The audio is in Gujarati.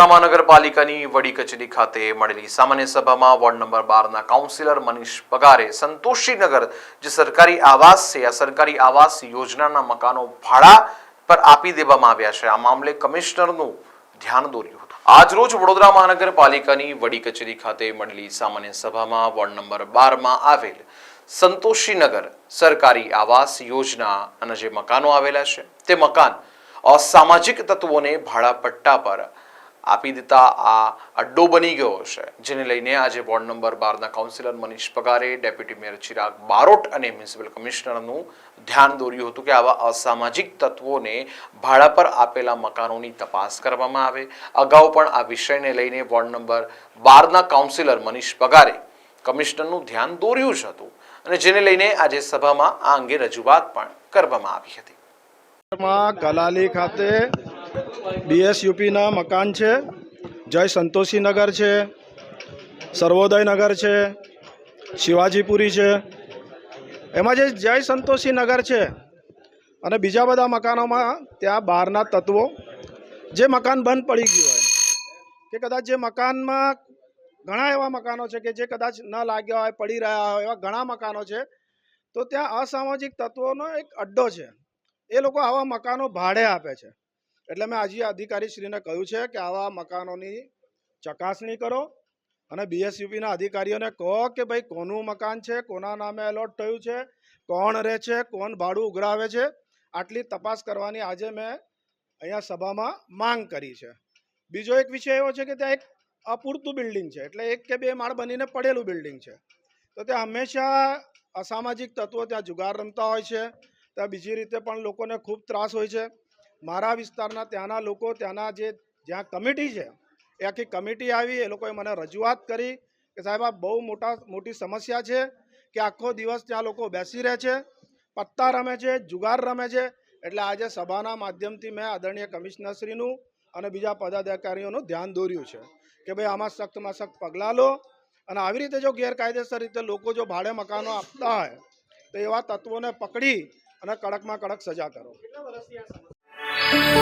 વડોદરા મહાનગરપાલિકાની વડી કચેરી ખાતે મળેલી સામાન્ય સભામાં વોર્ડ નંબર બારના કાઉન્સિલર મનીષ પગારે સંતોષીનગર જે સરકારી આવાસ છે, આ સરકારી આવાસ યોજનાના મકાનો ભાડા પર આપી દેવામાં આવ્યા છે. આ મામલે કમિશનરનું ધ્યાન દોર્યું હતું. આજરોજ વડોદરા મહાનગરપાલિકાની વડી કચેરી ખાતે મળેલી સામાન્ય સભામાં વોર્ડ નંબર બારમાં આવેલ સંતોષીનગર સરકારી આવાસ યોજના અને જે મકાનો આવેલા છે, તે મકાન અસામાજિક તત્વોને ભાડા પટ્ટા પર આપી દેતા આ અડ્ડો બની ગયો છે જેને લઈને આજે વોર્ડ નંબર બારના councillor Manish Pagare, deputy mayor Chirag Barot અને મ્યુનિસિપલ કમિશનરનું ધ્યાન દોર્યું હતું કે આવા અસામાજિક તત્વોને ભાડા પર આપેલા મકાનોની તપાસ કરવામાં આવે. અગાઉ પણ આ વિષયને લઈને વોર્ડ નંબર બારના કાઉન્સિલર મનીષ પગારે કમિશનરનું ધ્યાન દોર્યું જ હતું અને જેને લઈને આજે સભામાં આ અંગે રજૂઆત પણ કરવામાં આવી હતી. કલાલી ખાતે બીએસયુપીના મકાન છે, જય સંતોષી નગર છે સર્વોદય નગર છે, શિવાજીપુરી છે. એમાં જે જય સંતોષી નગર છે અને બીજા બધા મકાનોમાં ત્યાં બહારના તત્વો, જે મકાન બંધ પડી ગયું હોય, કે કદાચ જે મકાનમાં ઘણા એવા મકાનો છે કે જે કદાચ ન લાગ્યા હોય, પડી રહ્યા હોય, એવા ઘણા મકાનો છે, તો ત્યાં અસામાજિક તત્વોનો એક અડ્ડો છે. એ લોકો આવા મકાનો ભાડે આપે છે. એટલે મેં આજે અધિકારીશ્રીને કહ્યું છે કે આવા મકાનોની ચકાસણી કરો અને બીએસયુપીના અધિકારીઓને કહો કે ભાઈ કોનું મકાન છે, કોના નામે એલોટ થયું છે, કોણ રહે છે, કોણ ભાડું ઉઘરાવે છે, આટલી તપાસ કરવાની આજે મેં અહીંયા સભામાં માંગ કરી છે. બીજો એક વિષય એવો છે કે ત્યાં એક અપૂરતું બિલ્ડિંગ છે, એટલે એક કે બે માળ બનીને પડેલું બિલ્ડિંગ છે. તો ત્યાં હંમેશા અસામાજિક તત્વો ત્યાં જુગાર રમતા હોય છે, ત્યાં બીજી રીતે પણ લોકોને ખૂબ ત્રાસ હોય છે. મારા વિસ્તારના ત્યાંના લોકો, ત્યાંના જે જ્યાં કમિટી છે, એ આખી કમિટી આવી, એ લોકોએ મને રજૂઆત કરી કે સાહેબ, આ બહુ મોટા, મોટી સમસ્યા છે કે આખો દિવસ ત્યાં લોકો બેસી રહે છે, પત્તા રમે છે, જુગાર રમે છે, એટલે આજે સભાના માધ્યમથી મેં આદરણીય કમિશનરશ્રીનું અને બીજા પદાધિકારીઓનું ધ્યાન દોર્યું છે કે ભાઈ, આમાં સખ્તમાં સખ્ત પગલાં લો અને આવી રીતે જો ગેરકાયદેસર રીતે લોકો જો ભાડે મકાનો આપતા હોય, તો એવા તત્વોને પકડી અને કડકમાં કડક સજા કરો. Thank you.